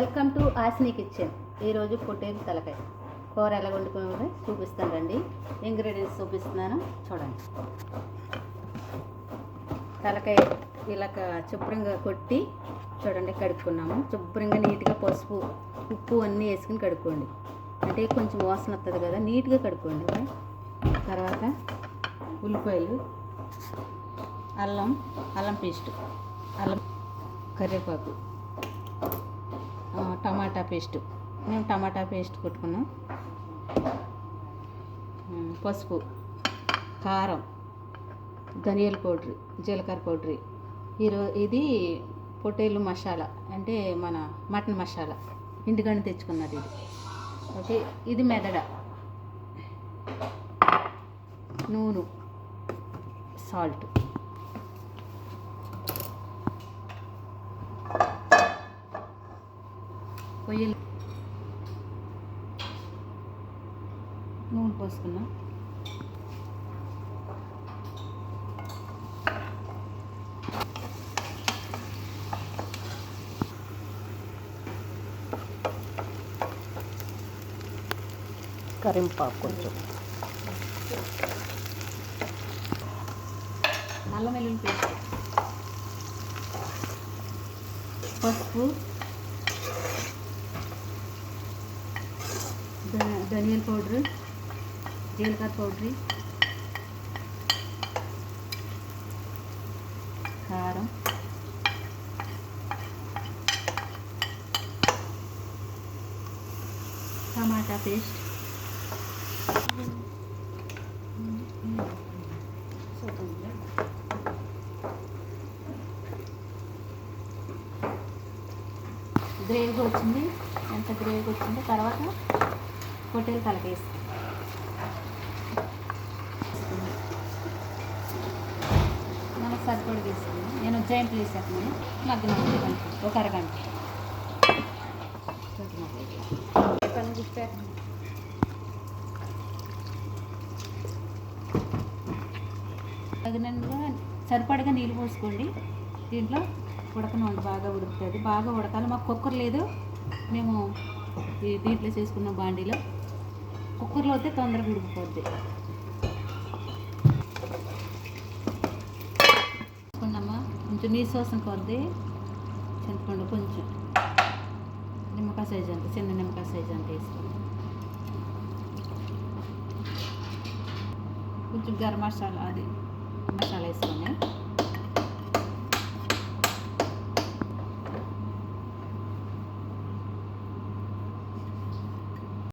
Welcome to ఆసిని kitchen. ఈరోజు పొట్టేలు తలకాయ. కూర ఎలా వండుకోవాలి చూపిస్తాను రండి. ఇంగ్రీడియంట్స్ చూపిస్తున్నాను. చూడండి. తలకాయ ఇలా శుభ్రంగా కొట్టి చూడండి కడుక్కున్నాము. శుభ్రంగా నీట్గా పసుపు ఉప్పు అన్నీ వేసుకుని కడుక్కోండి. అంటే కొంచెం వాసన వస్తుంది కదా నీట్గా కడుక్కోండి. తర్వాత ఉల్లిపాయలు అల్లం అల్లం పేస్ట్ అల్లం కరివేపాకు. పేస్ట్. మేము టమాటా పేస్ట్ కొట్టుకున్నాం. పసుపు కారం ధనియాల పౌడర్ జీలకర్ర పౌడర్. ఈరో ఇది పొట్టేలు మసాలా అంటే మన మటన్ మసాలా. ఇంటికని తెచ్చుకున్నది ఇది. ఓకే ఇది మెదడ. నూనె సాల్ట్. పొయ్యిలు నూనె పోసుకున్నా. కరింపాకు కొంచెం. అల్లం వెల్లుల్లి పేస్ట్. పసుపు ధనియాల పౌడర్ జీలకర్ర పౌడర్ కారం టమాటా పేస్ట్ గ్రేవీగా వచ్చింది. ఎంత గ్రేవీగా వచ్చిందో తర్వాత పొట్టేలు కలకేస్తాం మనకు సరిపడి తీసుకుంది నేను జాయింట్ వేసాను మగ్గిన ఒక అరగంట. తగినందుగా సరిపడగా నీళ్ళు పోసుకోండి. దీంట్లో ఉడకనండి బాగా ఉడుకుతుంది బాగా ఉడకాలి. మాకు కుక్కర్ లేదు. మేము ఈ దీంట్లో చేసుకున్న బాండీలో కుక్కర్లో అయితే తొందరగా ఉడికిపోద్ది. కొన్నమ్మా కొంచెం నీరు సోసం కొద్ది. చింతపండు కొంచెం. నిమ్మకాయ సైజ్ అంత చిన్న నిమ్మకాయ సైజ్ అంత వేసుకోండి కొంచెం గరం మసాలా అది మసాలా వేసుకొని